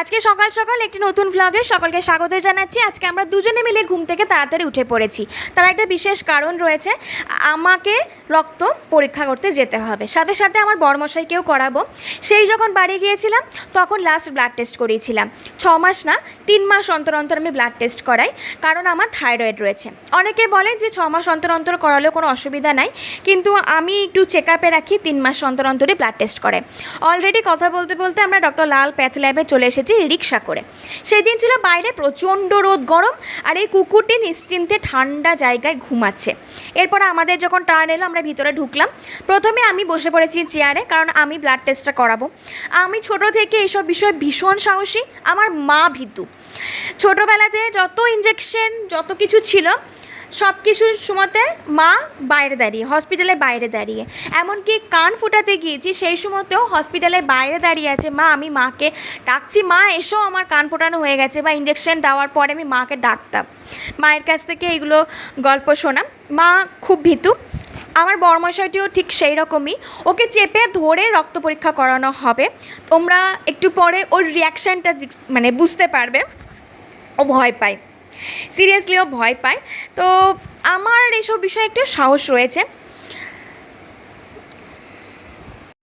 আজকে সকাল সকাল একটি নতুন ভ্লগে সকলকে স্বাগত জানাচ্ছি। আজকে আমরা দুজনে মিলে ঘুম থেকে তাড়াতাড়ি উঠে পড়েছি। তার একটা বিশেষ কারণ রয়েছে, আমাকে রক্ত পরীক্ষা করতে যেতে হবে। সাথে সাথে আমার বর্মশাইকেও করাবো। সেই যখন বাড়ি গিয়েছিলাম, তখন লাস্ট ব্লাড টেস্ট করিয়েছিলাম। ছ মাস না, তিন মাস অন্তর অন্তর আমি ব্লাড টেস্ট করাই, কারণ আমার থাইরয়েড রয়েছে। অনেকে বলে যে ছ মাস অন্তর অন্তর করালেও কোনো অসুবিধা নাই, কিন্তু আমি একটু চেক আপে রাখি, তিন মাস অন্তর অন্তরে ব্লাড টেস্ট করে। অলরেডি কথা বলতে বলতে আমরা ডক্টর লাল প্যাথ ল্যাবে চলে এসেছি রিক্সা করে। সেই দিন ছিল বাইরে প্রচণ্ড রোদ, গরম, আর এই কুকুরটি নিশ্চিন্তে ঠান্ডা জায়গায় ঘুমাচ্ছে। এরপর আমাদের যখন টার্ন এলো, আমরা ভিতরে ঢুকলাম। প্রথমে আমি বসে পড়েছি চেয়ারে কারণ আমি ব্লাড টেস্টটা করাবো। আমি ছোট থেকে এইসব বিষয়ে ভীষণ সাহসী, আমার মা ভীতু। ছোটোবেলাতে যত ইঞ্জেকশন যত কিছু ছিল সব কিছুর সময়তে মা বাইরে দাঁড়িয়ে হসপিটালে বাইরে দাঁড়িয়ে। এমনকি কান ফুটাতে গিয়েছি, সেই সময়তেও হসপিটালে বাইরে দাঁড়িয়ে আছে মা। আমি মাকে ডাকছি, মা, এসো, আমার কান ফোটানো হয়ে গেছে বা ইঞ্জেকশন দেওয়ার পরে আমি মাকে ডাকতাম। মায়ের কাছ থেকে এগুলো গল্প শোনাম মা খুব ভীতু। আমার বর্মশাইটিও ঠিক সেই রকমই। ওকে চেপে ধরে রক্ত পরীক্ষা করানো হবে। তোমরা একটু পরে ওর রিয়াকশানটা মানে বুঝতে পারবে। ও ভয় পায়। সিরিয়াসলি ও ভয় পায়। তো আমার এইসব বিষয়ে একটু সাহস রয়েছে।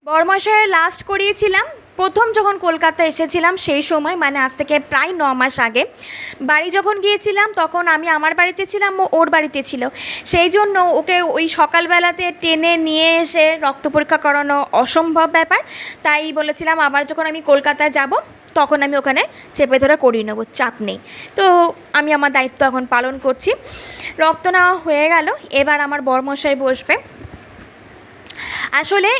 বড়মশাইয়ের লাস্ট করিয়েছিলাম। প্রথম যখন কলকাতা এসেছিলাম সেই সময় মানে আজ থেকে প্রায় ন মাস আগে, বাড়ি যখন গিয়েছিলাম তখন আমি আমার বাড়িতে ছিলাম ও ওর বাড়িতে ছিল। সেই জন্য ওকে ওই সকালবেলাতে টেনে নিয়ে এসে রক্ত পরীক্ষা করানো অসম্ভব ব্যাপার। তাই বলেছিলাম আবার যখন আমি কলকাতা যাব তখন আমি ওখানে চেপে ধরে করিয়ে নেব, চাপ নেই। তো আমি আমার দায়িত্ব এখন পালন করছি। রক্ত নেওয়া হয়ে গেল, এবার আমার বরমশাই বসবে। আসলে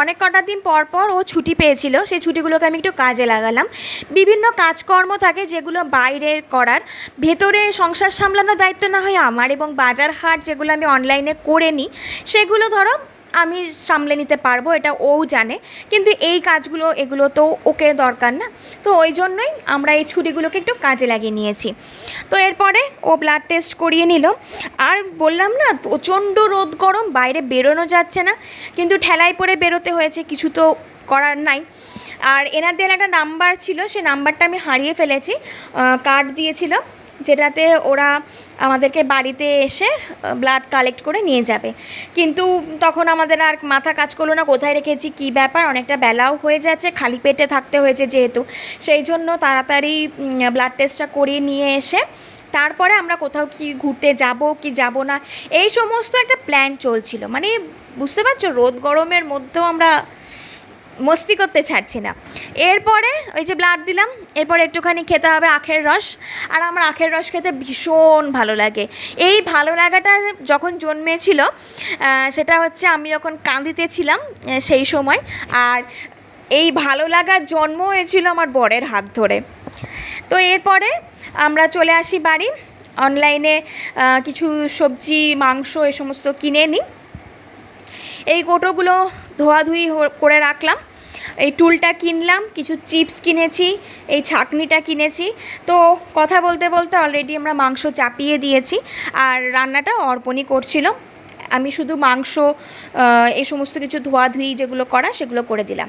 অনেক কটা দিন পর পর ও ছুটি পেয়েছিল, সেই ছুটিগুলোকে আমি একটু কাজে লাগালাম। বিভিন্ন কাজকর্ম থাকে যেগুলো বাইরের করার। ভেতরে সংসার সামলানোর দায়িত্ব না হয় আমার এবং বাজার হাট যেগুলো আমি অনলাইনে করে নিই, সেগুলো ধরো আমি সামলে নিতে পারব, এটা ওও জানে। কিন্তু এই কাজগুলো, এগুলো তো ওকে দরকার না। তো ওই জন্যই আমরা এই ছুরিগুলোকে একটু কাজে লাগিয়ে নিয়েছি। তো এরপরে ও ব্লাড টেস্ট করিয়ে নিল। আর বললাম না, প্রচণ্ড রোদ গরম, বাইরে বেরোনো যাচ্ছে না। কিন্তু ঠেলায় পরে বেরোতে হয়েছে, কিছু তো করার নাই। আর এনার এনাদের একটা নাম্বার ছিল, সে নাম্বারটা আমি হারিয়ে ফেলেছি। কার্ড দিয়েছিল। যেটাতে ওরা আমাদেরকে বাড়িতে এসে ব্লাড কালেক্ট করে নিয়ে যাবে। কিন্তু তখন আমাদের আর মাথা কাজ করল না, কোথায় রেখেছি, কী ব্যাপার, অনেকটা বেলাও হয়ে যাচ্ছে, খালি পেটে থাকতে হয়েছে যেহেতু। সেই জন্য তাড়াতাড়ি ব্লাড টেস্টটা করিয়ে নিয়ে এসে, তারপরে আমরা কোথাও কি ঘুরতে যাব, কি যাব না, এই সমস্ত একটা প্ল্যান চলছিল। মানে বুঝতে পারছ, রোদ গরমের মধ্যেও আমরা মস্তি করতে ছাড়ছি না। এরপরে ওই যে ব্লাড দিলাম, এরপরে একটুখানি খেতে হবে আখের রস। আর আমার আখের রস খেতে ভীষণ ভালো লাগে। এই ভালো লাগাটা যখন জন্মেছিল সেটা হচ্ছে আমি যখন কাঁদিতে ছিলাম সেই সময়। আর এই ভালো লাগার জন্ম হয়েছিল আমার বরের হাত ধরে। তো এরপরে আমরা চলে আসি বাড়ি। অনলাইনে কিছু সবজি, মাংস এ সমস্ত কিনে নিই। এই কোটোগুলো ধোয়াধুয়ি করে রাখলাম। এই টুলটা কিনলাম, কিছু চিপস কিনেছি, এই ছাকনিটা কিনেছি। তো কথা বলতে বলতে অলরেডি আমরা মাংস চাপিয়ে দিয়েছি আর রান্নাটা অর্পণই করছিল। আমি শুধু মাংস এই সমস্ত কিছু ধোয়াধুয়ি যেগুলো করা সেগুলো করে দিলাম।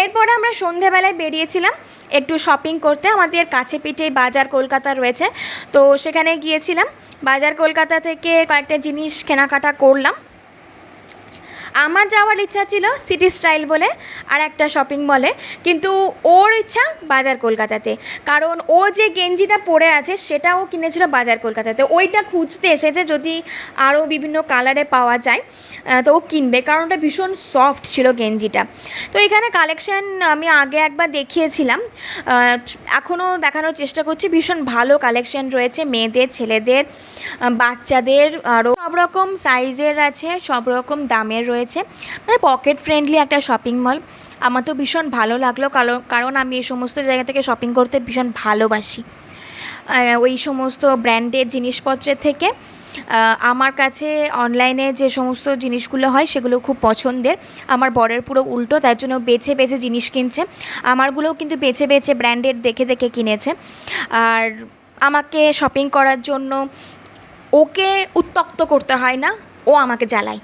এরপরে আমরা সন্ধেবেলায় বেরিয়েছিলাম একটু শপিং করতে। আমাদের কাছে পিঠে বাজার কলকাতা রয়েছে। তো সেখানে গিয়েছিলাম। বাজার কলকাতা থেকে কয়েকটা জিনিস কেনাকাটা করলাম। আমার যাওয়ার ইচ্ছা ছিল সিটি স্টাইল বলে আর একটা শপিং মলে। কিন্তু ওর ইচ্ছা বাজার কলকাতাতে। কারণ ও যে গেঞ্জিটা পরে আছে সেটাও কিনেছিল বাজার কলকাতাতে। ওইটা খুঁজতে এসেছে যদি আরও বিভিন্ন কালারে পাওয়া যায় তো ও কিনবে। কারণ ওটা ভীষণ সফট ছিল গেঞ্জিটা। তো এখানে কালেকশন আমি আগে একবার দেখিয়েছিলাম। এখনও দেখানোর চেষ্টা করছি। ভীষণ ভালো কালেকশন রয়েছে মেয়েদের, ছেলেদের বাচ্চাদের, আরও সব রকম সাইজের আছে সব রকম দামের রয়েছে। মানে পকেট ফ্রেন্ডলি একটা শপিং মল আমার তো ভীষণ ভালো লাগল কারণ আমি এই সমস্ত জায়গা থেকে শপিং করতে ভীষণ ভালোবাসি। ওই সমস্ত ব্র্যান্ডের জিনিসপত্রের থেকে। আমার কাছে অনলাইনে যে সমস্ত জিনিসগুলো হয়, সেগুলো খুব পছন্দের। আমার বরের পুরো উল্টো, তার জন্য বেছে বেছে জিনিস কিনছে। আমারগুলোও কিন্তু বেছে বেছে ব্র্যান্ডেড দেখে দেখে কিনেছে। আর আমাকে শপিং করার জন্য ওকে উত্তক্ত করতে হয় না, ও আমাকে জ্বালায়।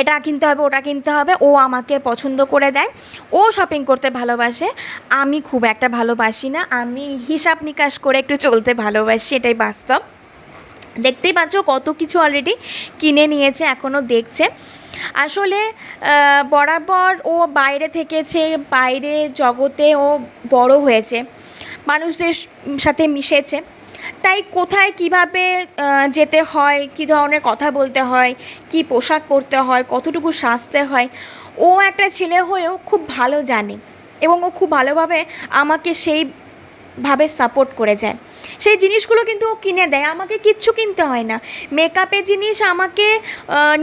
এটা কিনতে হবে, ওটা কিনতে হবে, ও আমাকে পছন্দ করে দেয়। ও শপিং করতে ভালোবাসে, আমি খুব একটা ভালোবাসি না, আমি হিসাব নিকাশ করে একটু চলতে ভালোবাসি, এটাই বাস্তব। দেখতেই পাচ্ছ কত কিছু অলরেডি কিনে নিয়েছে এখনও দেখছে। আসলে বরাবর ও বাইরে থেকেছে বাইরে জগতে ও বড় হয়েছে। মানুষদের সাথে মিশেছে। তাই কোথায় কীভাবে যেতে হয়, কি ধরনের কথা বলতে হয়, কি পোশাক পরতে হয়, কতটুকু সাজতে হয়, ও একটা ছেলে হয়েও খুব ভালো জানে এবং ও খুব ভালোভাবে আমাকে সেইভাবে সাপোর্ট করে যায়। সেই জিনিসগুলো কিন্তু ও কিনে দেয়। আমাকে কিচ্ছু কিনতে হয় না। মেকআপের জিনিস আমাকে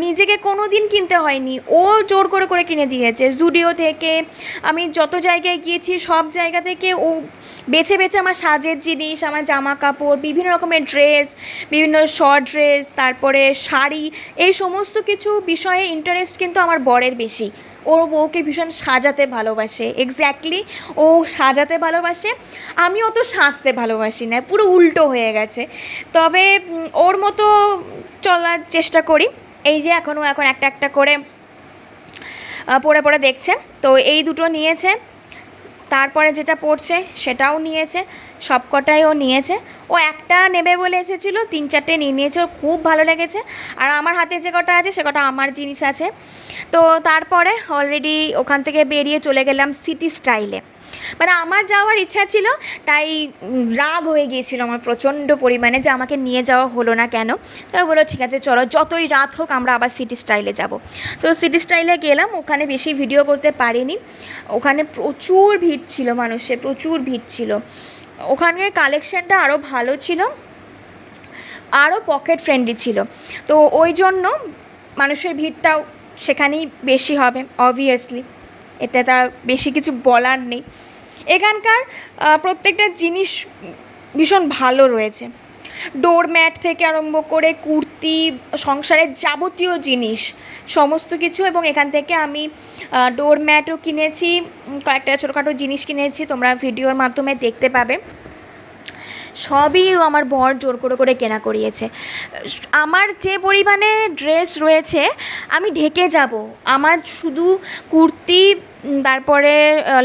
নিজেকে কোনো দিন কিনতে হয়নি। ও জোর করে করে কিনে দিয়েছে। জুডিও থেকে আমি যত জায়গায় গিয়েছি, সব জায়গা থেকে ও বেছে বেছে আমার সাজের জিনিস, আমার জামা কাপড় বিভিন্ন রকমের ড্রেস, বিভিন্ন শর্ট ড্রেস, তারপরে শাড়ি, এই সমস্ত কিছু বিষয়ে ইন্টারেস্ট কিন্তু আমার বরের বেশি। ওর বউকে ভীষণ সাজাতে ভালোবাসে এক্স্যাক্টলি ও সাজাতে ভালোবাসে আমি অত সাজতে ভালোবাসি না, পুরো উল্টো হয়ে গেছে। তবে ওর মতো চলার চেষ্টা করি, এই যে এখনও এখন একটা একটা করে পড়ে পড়ে দেখছে, তো এই দুটো নিয়েছে, তারপরে যেটা পড়ছে সেটাও নিয়েছে। সবকটাই ও নিয়েছে। ও একটা নেবে বলে এসেছিল, তিন চারটে নিয়ে নিয়েছে, ওর খুব ভালো লেগেছে। আর আমার হাতে যে কটা আছে, সে কটা আমার জিনিস আছে। তো তারপরে অলরেডি ওখান থেকে বেরিয়ে চলে গেলাম সিটি স্টাইলে মানে আমার যাওয়ার ইচ্ছা ছিল, তাই রাগ হয়ে গিয়েছিল আমার প্রচণ্ড পরিমাণে যে আমাকে নিয়ে যাওয়া হলো না কেন। তাই বলো ঠিক আছে, চলো, যতই রাত হোক, আমরা আবার সিটি স্টাইলে যাব। তো সিটি স্টাইলে গেলাম, ওখানে বেশি ভিডিও করতে পারিনি। ওখানে প্রচুর ভিড় ছিল মানুষের, প্রচুর ভিড় ছিল। ওখানের কালেকশানটা আরও ভালো ছিল আরও পকেট ফ্রেন্ডলি ছিল। তো ওই জন্য মানুষের ভিড়টাও সেখানেই বেশি হবে অবভিয়াসলি এতে তার বেশি কিছু বলার নেই। এখানকার প্রত্যেকটা জিনিস ভীষণ ভালো রয়েছে। ডোর ম্যাট থেকে আরম্ভ করে কুর্তি, সংসারের যাবতীয় জিনিস, সমস্ত কিছু এবং এখান থেকে আমি ডোর ম্যাটও কিনেছি কয়েকটা ছোটোখাটো জিনিস কিনেছি, তোমরা ভিডিওর মাধ্যমে দেখতে পাবে। সবই আমার বর জোর করে করে কেনা করিয়েছে। আমার যে পরিমাণে ড্রেস রয়েছে, আমি ঢেকে যাব। আমার শুধু কুর্তি তারপরে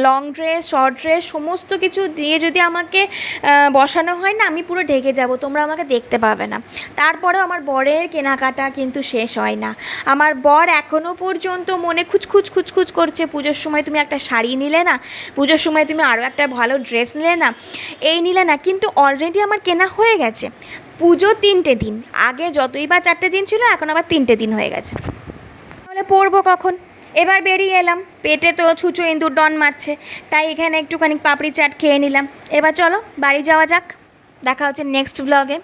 লং ড্রেস শর্ট ড্রেস সমস্ত কিছু দিয়ে যদি আমাকে বসানো হয় না, আমি পুরো ঢেকে যাব, তোমরা আমাকে দেখতে পাবে না। তারপরেও আমার বরের কেনাকাটা কিন্তু শেষ হয় না। আমার বর এখনও পর্যন্ত মনে খুচখুচ খুচখুচ করছে, পুজোর সময় তুমি একটা শাড়ি নিলে না, পুজোর সময় তুমি আরও একটা ভালো ড্রেস নিলে না, এই নিলে না। কিন্তু অলরেডি আমার কেনা হয়ে গেছে। পুজো তিনটে দিন। আগে যতই বা চারটে দিন ছিল, এখন আবার তিনটে দিন হয়ে গেছে। তাহলে পড়ব কখন? এবার বেরিয়ে এলাম। পেটে তো ছুঁচো ইঁদুর ডন মারছে, তাই এখানে একটুখানি পাপড়ি চাট খেয়ে নিলাম। এবার চলো, বাড়ি যাওয়া যাক। দেখা হচ্ছে নেক্সট ব্লগে